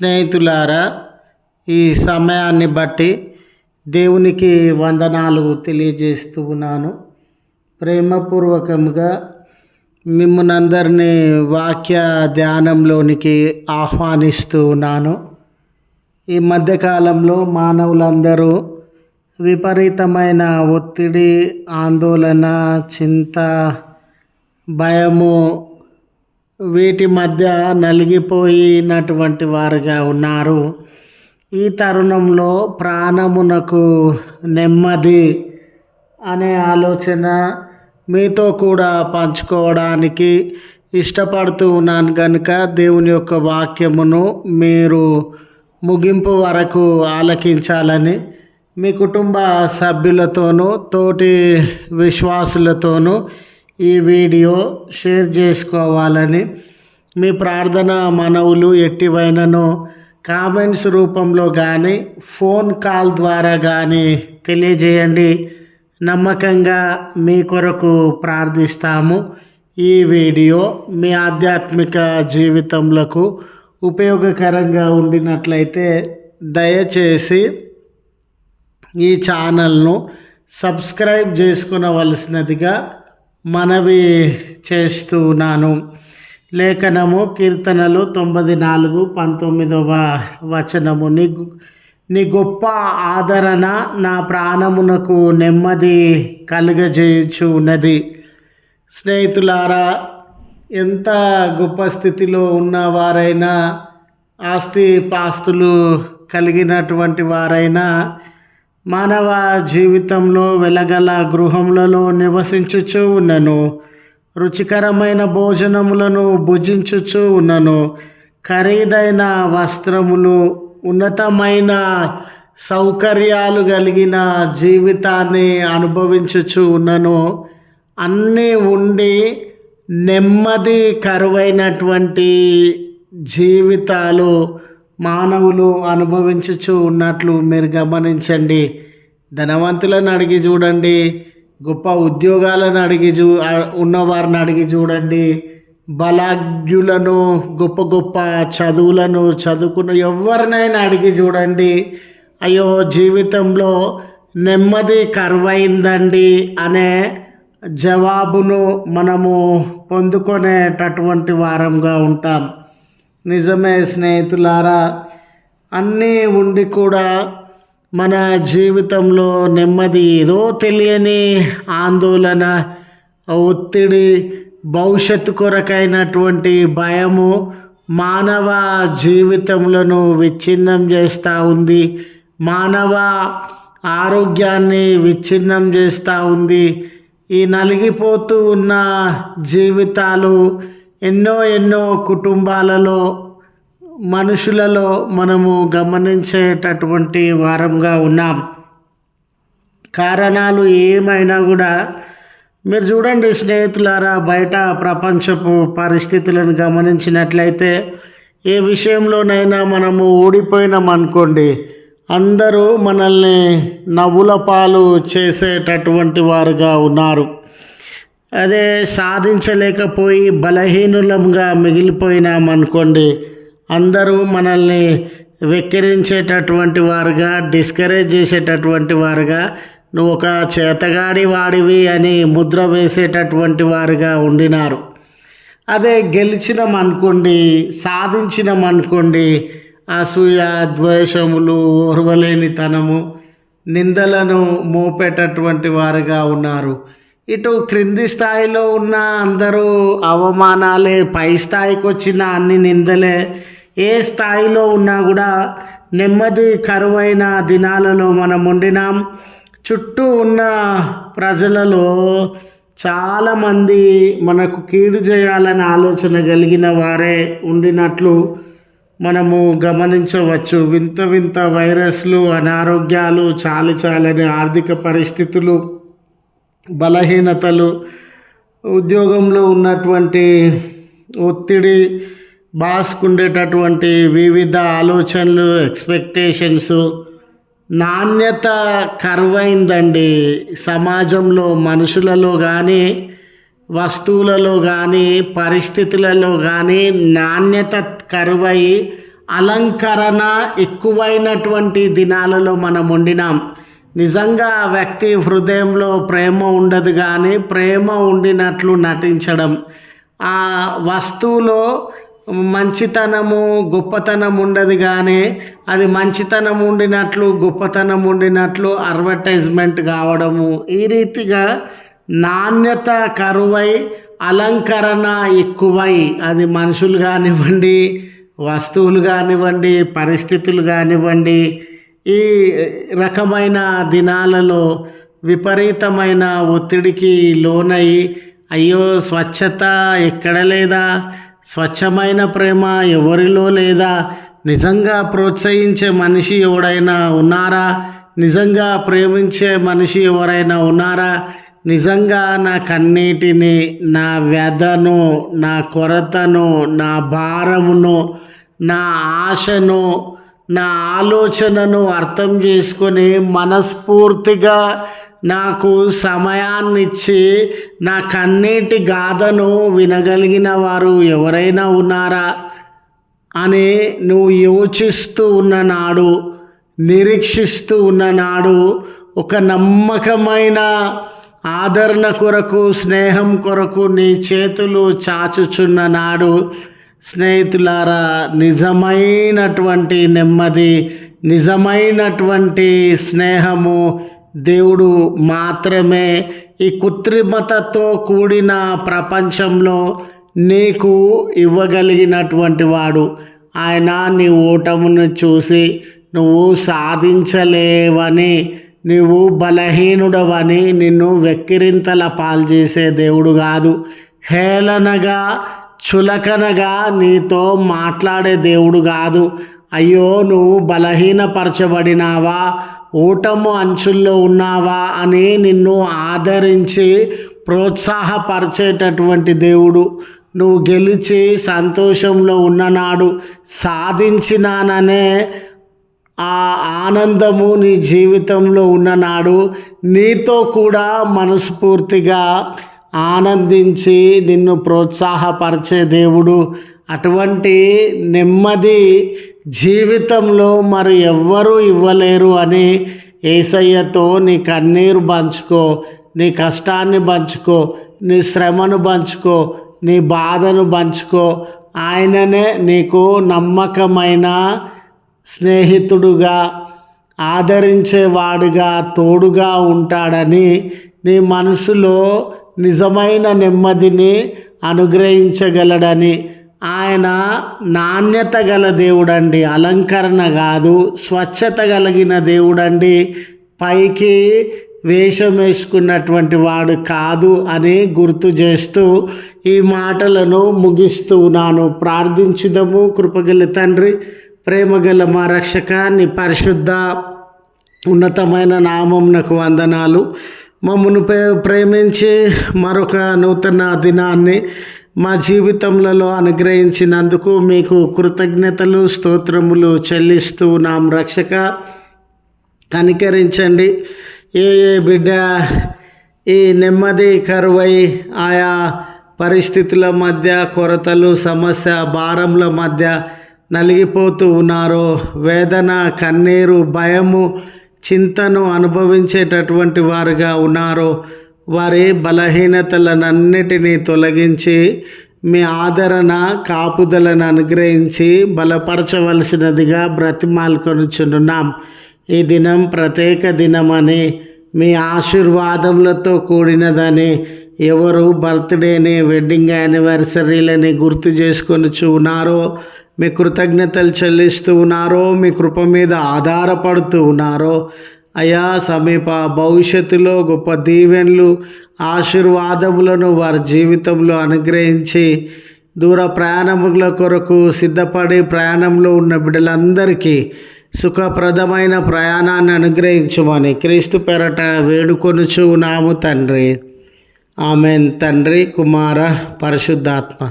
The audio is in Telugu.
స్నేహితులారా ఈ సమయాన్ని బట్టి దేవునికి వందనాలు తెలియజేస్తూ ఉన్నాను. ప్రేమపూర్వకంగా మిమ్మల్నందరినీ వాక్య ధ్యానంలోనికి ఆహ్వానిస్తూ ఉన్నాను. ఈ మధ్యకాలంలో మానవులందరూ విపరీతమైన ఒత్తిడి ఆందోళన చింత భయము వీటి మధ్య నలిగిపోయినటువంటి వారుగా ఉన్నారు. ఈ తరుణంలో ప్రాణమునకు నెమ్మది అనే ఆలోచన మీతో కూడా పంచుకోవడానికి ఇష్టపడుతూ ఉన్నాను కనుక దేవుని యొక్క వాక్యమును మీరు ముగింపు వరకు ఆలకించాలని మీ కుటుంబ సభ్యులతోనూ తోటి విశ్వాసులతోనూ ఈ వీడియో షేర్ చేసుకోవాలని మీ ప్రార్థన మనవులు ఎట్టివైనను కామెంట్స్ రూపంలో కానీ ఫోన్ కాల్ ద్వారా కానీ తెలియజేయండి. నమ్మకంగా మీ కొరకు ప్రార్థిస్తాము. ఈ వీడియో మీ ఆధ్యాత్మిక జీవితంలో ఉపయోగకరంగా ఉండినట్లయితే దయచేసి ఈ ఛానల్ను సబ్స్క్రైబ్ చేసుకునవలసినదిగా మనవి చేస్తున్నాను లేఖనము కీర్తనలు తొంభై నాలుగు పంతొమ్మిదవ వచనము. నీ నీ గొప్ప ఆదరణ నా ప్రాణమునకు నెమ్మది కలుగజేయుచున్నది. స్నేహితులారా ఎంత గొప్ప స్థితిలో ఉన్నవారైనా ఆస్తి పాస్తులు కలిగినటువంటి వారైనా మానవ జీవితంలో వెలగల గృహములలో నివసించుచూ ఉన్నను. రుచికరమైన భోజనములను భుజించుచూ ఉన్నను. ఖరీదైన వస్త్రములు ఉన్నతమైన సౌకర్యాలు కలిగిన జీవితాన్ని అనుభవించుచు ఉన్నను. అన్నీ ఉండి నెమ్మది కరువైనటువంటి జీవితాలు మానవులు అనుభవించుచు ఉన్నట్లు మీరు గమనించండి. ధనవంతులను అడిగి చూడండి. గొప్ప ఉద్యోగాలను అడిగి చూ ఉన్నవారిని అడిగి చూడండి. బలాఢ్యులను గొప్ప గొప్ప చదువులను చదువుకున్న ఎవరినైనా అడిగి చూడండి. అయ్యో జీవితంలో నెమ్మది కరువైందండి అనే జవాబును మనము పొందుకునేటటువంటి వారంగా ఉంటాం. నిజమే స్నేహితులారా అన్నీ ఉండి కూడా మన జీవితంలో నెమ్మది ఏదో తెలియని ఆందోళన ఒత్తిడి భవిష్యత్తు కొరకైనటువంటి భయము మానవ జీవితంలో విచ్ఛిన్నం చేస్తూ ఉంది. మానవ ఆరోగ్యాన్ని విచ్ఛిన్నం చేస్తూ ఉంది. ఈ నలిగిపోతూ ఉన్న జీవితాలు ఎన్నో ఎన్నో కుటుంబాలలో మనుషులలో మనము గమనించేటటువంటి వారంగా ఉన్నాం. కారణాలు ఏమైనా కూడా మీరు చూడండి స్నేహితులారా బయట ప్రపంచపు పరిస్థితులను గమనించినట్లయితే ఏ విషయంలోనైనా మనము ఓడిపోయినాం అనుకోండి అందరూ మనల్ని నవ్వుల పాలు చేసేటటువంటి వారుగా ఉన్నారు. అదే సాధించలేకపోయి బలహీనులంగా మిగిలిపోయినామనుకోండి అందరూ మనల్ని వెక్కిరించేటటువంటి వారుగా డిస్కరేజ్ చేసేటటువంటి వారుగా నువ్వు ఒక చేతగాడి వాడివి అని ముద్ర వేసేటటువంటి వారుగా ఉండినారు. అదే గెలిచినాం అనుకోండి సాధించినాం అనుకోండి అసూయ ద్వేషములు ఓర్వలేనితనము నిందలను మోపేటటువంటి వారుగా ఉన్నారు. ఇటు క్రింది స్థాయిలో ఉన్న అందరూ అవమానాలే పై స్థాయికి వచ్చిన అన్ని నిందలే. ఏ స్థాయిలో ఉన్నా కూడా నెమ్మది కరువైన దినాలలో మనం ఉండినాం. చుట్టూ ఉన్న ప్రజలలో చాలామంది మనకు కీడు చేయాలని ఆలోచన కలిగిన వారే ఉండినట్లు మనము గమనించవచ్చు. వింత వింత వైరస్లు అనారోగ్యాలు చాలి చాలని ఆర్థిక పరిస్థితులు బలహీనతలు ఉద్యోగంలో ఉన్నటువంటి ఒత్తిడి బాస్కు ఉండేటటువంటి వివిధ ఆలోచనలు ఎక్స్పెక్టేషన్స్. నాణ్యత కరువైందండి. సమాజంలో మనుషులలో కానీ వస్తువులలో కానీ పరిస్థితులలో కానీ నాణ్యత కరువై అలంకరణ ఎక్కువైనటువంటి దినాలలో మనం ఉండినాం. నిజంగా ఆ వ్యక్తి హృదయంలో ప్రేమ ఉండదు కానీ ప్రేమ ఉండినట్లు నటించడం. ఆ వస్తువులో మంచితనము గొప్పతనం ఉండదు కానీ అది మంచితనం ఉండినట్లు గొప్పతనం ఉండినట్లు అడ్వర్టైజ్మెంట్ కావడము. ఈ రీతిగా నాణ్యత కరువై అలంకరణ ఎక్కువై అది మనుషులు కానివ్వండి వస్తువులు కానివ్వండి పరిస్థితులు కానివ్వండి ఈ రకమైన దినాలలో విపరీతమైన ఒత్తిడికి లోనై అయ్యో స్వచ్ఛత ఎక్కడ లేదా? స్వచ్ఛమైన ప్రేమ ఎవరిలో లేదా? నిజంగా ప్రోత్సహించే మనిషి ఎవడైనా ఉన్నారా? నిజంగా ప్రేమించే మనిషి ఎవరైనా ఉన్నారా? నిజంగా నా కన్నీటిని నా వ్యధను నా కొరతను నా భారమును నా ఆశను నా ఆలోచనను అర్థం చేసుకొని మనస్ఫూర్తిగా నాకు సమయాన్నిచ్చి నా కన్నీటి గాథను వినగలిగిన వారు ఎవరైనా ఉన్నారా అని నువ్వు యోచిస్తూ ఉన్న నాడు నిరీక్షిస్తూ ఉన్న నాడు ఒక నమ్మకమైన ఆదరణ కొరకు స్నేహం కొరకు నీ చేతులు చాచుచున్న నాడు స్నేహితులారా నిజమైనటువంటి నెమ్మది నిజమైనటువంటి స్నేహము దేవుడు మాత్రమే. ఈ కృత్రిమతతో కూడిన ప్రపంచంలో నీకు ఇవ్వగలిగినటువంటి వాడు. ఆయన నీ ఓటమును చూసి నువ్వు సాధించలేవని నువ్వు బలహీనుడవని నిన్ను వెక్కిరింతల పాల్చేసే దేవుడు కాదు. హేళనగా చులకనగా నీతో మాట్లాడే దేవుడు కాదు. అయ్యో నువ్వు బలహీనపరచబడినావా? ఓటము అంచుల్లో ఉన్నావా అని నిన్ను ఆదరించి ప్రోత్సాహపరిచేటటువంటి దేవుడు. నువ్వు గెలిచి సంతోషంలో ఉన్ననాడు సాధించినాననే ఆ ఆనందము నీ జీవితంలో ఉన్ననాడు. నీతో కూడా మనస్ఫూర్తిగా ఆనందించి నిన్ను ప్రోత్సాహపరిచే దేవుడు. అటువంటి నెమ్మది జీవితంలో మరి ఎవ్వరూ ఇవ్వలేరు అని ఏసయ్యతో నీ కన్నీరు పంచుకో నీ కష్టాన్ని పంచుకో నీ శ్రమను పంచుకో నీ బాధను పంచుకో. ఆయననే నీకు నమ్మకమైన స్నేహితుడుగా ఆదరించేవాడుగా తోడుగా ఉంటాడని నీ మనసులో నిజమైన నెమ్మదిని అనుగ్రహించగలడని. ఆయన నాణ్యత గల దేవుడండి. అలంకరణ కాదు స్వచ్ఛత కలిగిన దేవుడండి. పైకి వేషం వేసుకున్నటువంటి వాడు కాదు అని గుర్తు చేస్తూ ఈ మాటలను ముగిస్తూ నాను ప్రార్థించుదము. కృపగల తండ్రి ప్రేమగల మా రక్షక నీ పరిశుద్ధ ఉన్నతమైన నామంనకు వందనాలు. మమ్మను ప్రేమించి మరొక నూతన దినాన్ని మా జీవితంలో అనుగ్రహించినందుకు మీకు కృతజ్ఞతలు స్తోత్రములు చెల్లిస్తూ నాం రక్షక కనికరించండి. ఏ ఏ బిడ్డ ఈ నెమ్మది కరువై ఆయా పరిస్థితుల మధ్య కొరతలు సమస్య భారముల మధ్య నలిగిపోతూ ఉన్నారో వేదన కన్నీరు భయము చింతను అనుభవించేటటువంటి వారుగా ఉన్నారో వారి బలహీనతలనన్నిటినీ తొలగించి మీ ఆదరణ కాపుదలను అనుగ్రహించి బలపరచవలసినదిగా బ్రతిమాలుకొనుచున్నాం. ఈ దినం ప్రత్యేక దినమని మీ ఆశీర్వాదములతో కూడినదని ఎవరు బర్త్డేని వెడ్డింగ్ యానివర్సరీలని గుర్తు చేసుకొని ఉన్నారో మీ కృతజ్ఞతలు చెల్లిస్తూ ఉన్నారో మీ కృప మీద ఆధారపడుతూ ఉన్నారో అయా సమీప భవిష్యత్తులో గొప్ప దీవెన్లు ఆశీర్వాదములను వారి జీవితంలో అనుగ్రహించి దూర ప్రయాణముల కొరకు సిద్ధపడి ప్రయాణంలో ఉన్న బిడ్డలందరికీ సుఖప్రదమైన ప్రయాణాన్ని అనుగ్రహించమని క్రీస్తు పెరట వేడుకొనుచు నాము తండ్రి. ఆమెన్. తండ్రి కుమార పరిశుద్ధాత్మ.